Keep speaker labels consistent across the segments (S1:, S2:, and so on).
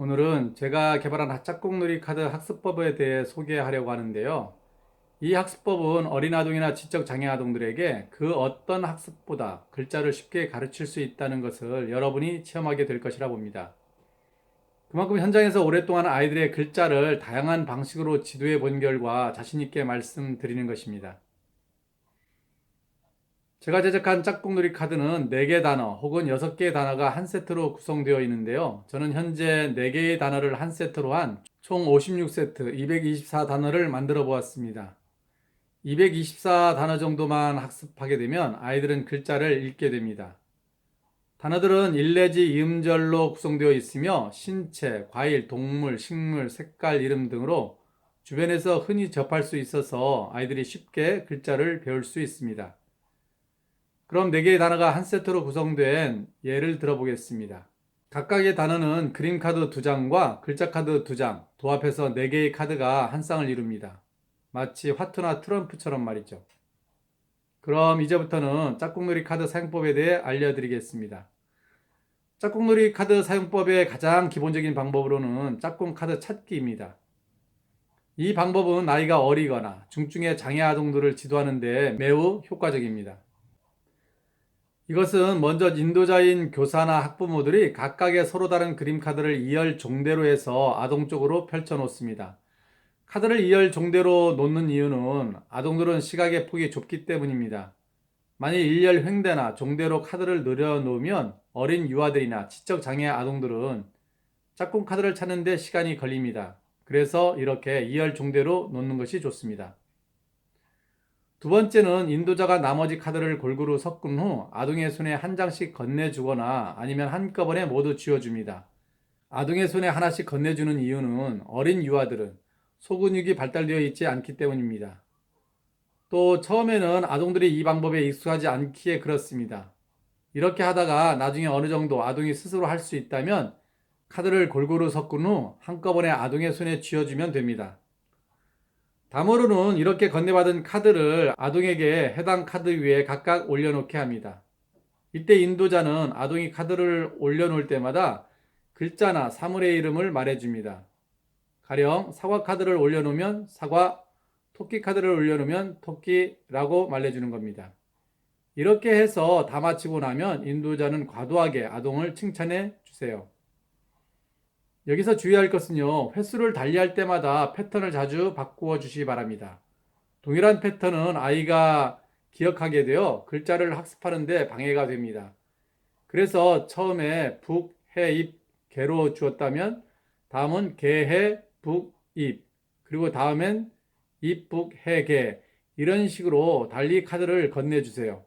S1: 오늘은 제가 개발한 짝꿍놀이 카드 학습법에 대해 소개하려고 하는데요. 이 학습법은 어린 아동이나 지적 장애 아동들에게 그 어떤 학습보다 글자를 쉽게 가르칠 수 있다는 것을 여러분이 체험하게 될 것이라 봅니다. 그만큼 현장에서 오랫동안 아이들의 글자를 다양한 방식으로 지도해 본 결과 자신있게 말씀드리는 것입니다. 제가 제작한 짝꿍놀이 카드는 4개 단어 혹은 6개의 단어가 한 세트로 구성되어 있는데요. 저는 현재 4개의 단어를 한 세트로 한 총 56세트 224단어를 만들어 보았습니다. 224단어 정도만 학습하게 되면 아이들은 글자를 읽게 됩니다. 단어들은 일 내지 이음절로 구성되어 있으며 신체, 과일, 동물, 식물, 색깔, 이름 등으로 주변에서 흔히 접할 수 있어서 아이들이 쉽게 글자를 배울 수 있습니다. 그럼 4개의 단어가 한 세트로 구성된 예를 들어보겠습니다. 각각의 단어는 그림 카드 2장과 글자 카드 2장, 도합해서 4개의 카드가 한 쌍을 이룹니다. 마치 화투나 트럼프처럼 말이죠. 그럼 이제부터는 짝꿍놀이 카드 사용법에 대해 알려드리겠습니다. 짝꿍놀이 카드 사용법의 가장 기본적인 방법으로는 짝꿍 카드 찾기입니다. 이 방법은 나이가 어리거나 중증의 장애 아동들을 지도하는 데 매우 효과적입니다. 이것은 먼저 인도자인 교사나 학부모들이 각각의 서로 다른 그림 카드를 2열 종대로 해서 아동 쪽으로 펼쳐 놓습니다. 카드를 2열 종대로 놓는 이유는 아동들은 시각의 폭이 좁기 때문입니다. 만일 1열 횡대나 종대로 카드를 늘여 놓으면 어린 유아들이나 지적 장애 아동들은 짝꿍 카드를 찾는데 시간이 걸립니다. 그래서 이렇게 2열 종대로 놓는 것이 좋습니다. 두 번째는 인도자가 나머지 카드를 골고루 섞은 후 아동의 손에 한 장씩 건네주거나 아니면 한꺼번에 모두 쥐어줍니다. 아동의 손에 하나씩 건네주는 이유는 어린 유아들은 소근육이 발달되어 있지 않기 때문입니다. 또 처음에는 아동들이 이 방법에 익숙하지 않기에 그렇습니다. 이렇게 하다가 나중에 어느 정도 아동이 스스로 할 수 있다면 카드를 골고루 섞은 후 한꺼번에 아동의 손에 쥐어주면 됩니다. 다음으로는 이렇게 건네받은 카드를 아동에게 해당 카드 위에 각각 올려놓게 합니다. 이때 인도자는 아동이 카드를 올려놓을 때마다 글자나 사물의 이름을 말해줍니다. 가령 사과 카드를 올려놓으면 사과, 토끼 카드를 올려놓으면 토끼라고 말해주는 겁니다. 이렇게 해서 다 마치고 나면 인도자는 과도하게 아동을 칭찬해 주세요. 여기서 주의할 것은요, 횟수를 달리할 때마다 패턴을 자주 바꾸어 주시기 바랍니다. 동일한 패턴은 아이가 기억하게 되어 글자를 학습하는데 방해가 됩니다. 그래서 처음에 북, 해, 입, 개로 주었다면 다음은 개, 해, 북, 입 그리고 다음엔 입, 북, 해, 개 이런 식으로 달리 카드를 건네주세요.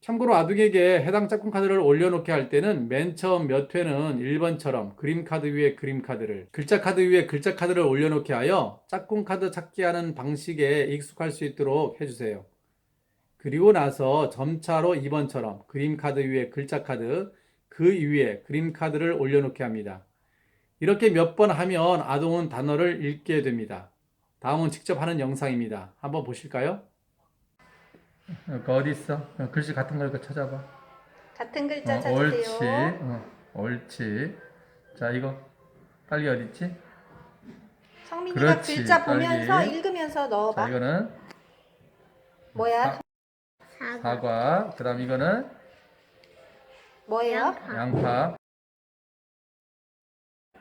S1: 참고로 아동에게 해당 짝꿍 카드를 올려놓게 할 때는 맨 처음 몇 회는 1번처럼 그림 카드 위에 그림 카드를, 글자 카드 위에 글자 카드를 올려놓게 하여 짝꿍 카드 찾기 하는 방식에 익숙할 수 있도록 해주세요. 그리고 나서 점차로 2번처럼 그림 카드 위에 글자 카드, 그 위에 그림 카드를 올려놓게 합니다. 이렇게 몇 번 하면 아동은 단어를 읽게 됩니다. 다음은 직접 하는 영상입니다. 한번 보실까요? 그 어디 있어? 어, 글씨 같은 걸 찾아봐.
S2: 같은 글자
S1: 어,
S2: 찾으세요.
S1: 옳지. 어, 옳지. 자, 이거 딸기 어디 있지?
S2: 성민이가
S1: 그렇지,
S2: 글자 보면서
S1: 딸기.
S2: 읽으면서
S1: 자,
S2: 넣어봐.
S1: 이거는
S2: 뭐야?
S1: 사과. 그다음 이거는
S2: 뭐예요?
S1: 양파.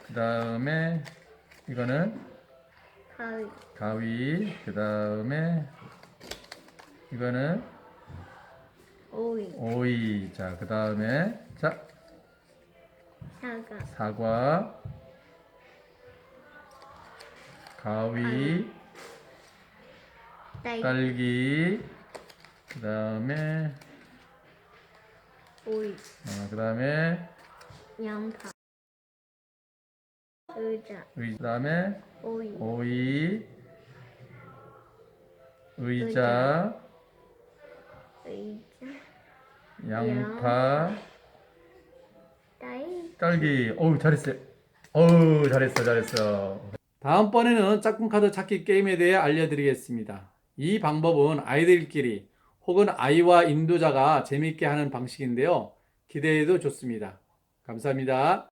S1: 그다음에 이거는
S3: 가위,
S1: 가위. 그다음에 이거는
S3: 오이,
S1: 오이. 자, 그 다음에 자,
S3: 사과,
S1: 사과. 가위.
S3: 딸기,
S1: 딸기. 그 다음에
S3: 오이,
S1: 어, 그 다음에
S3: 양파, 의자,
S1: 의, 그 다음에
S3: 오이,
S1: 오이, 의자,
S3: 의자,
S1: 양파,
S3: 딸기.
S1: 딸기. 어우 잘했어요. 어우 잘했어 잘했어. 다음번에는 짝꿍 카드 찾기 게임에 대해 알려드리겠습니다. 이 방법은 아이들끼리 혹은 아이와 인도자가 재밌게 하는 방식인데요. 기대해도 좋습니다. 감사합니다.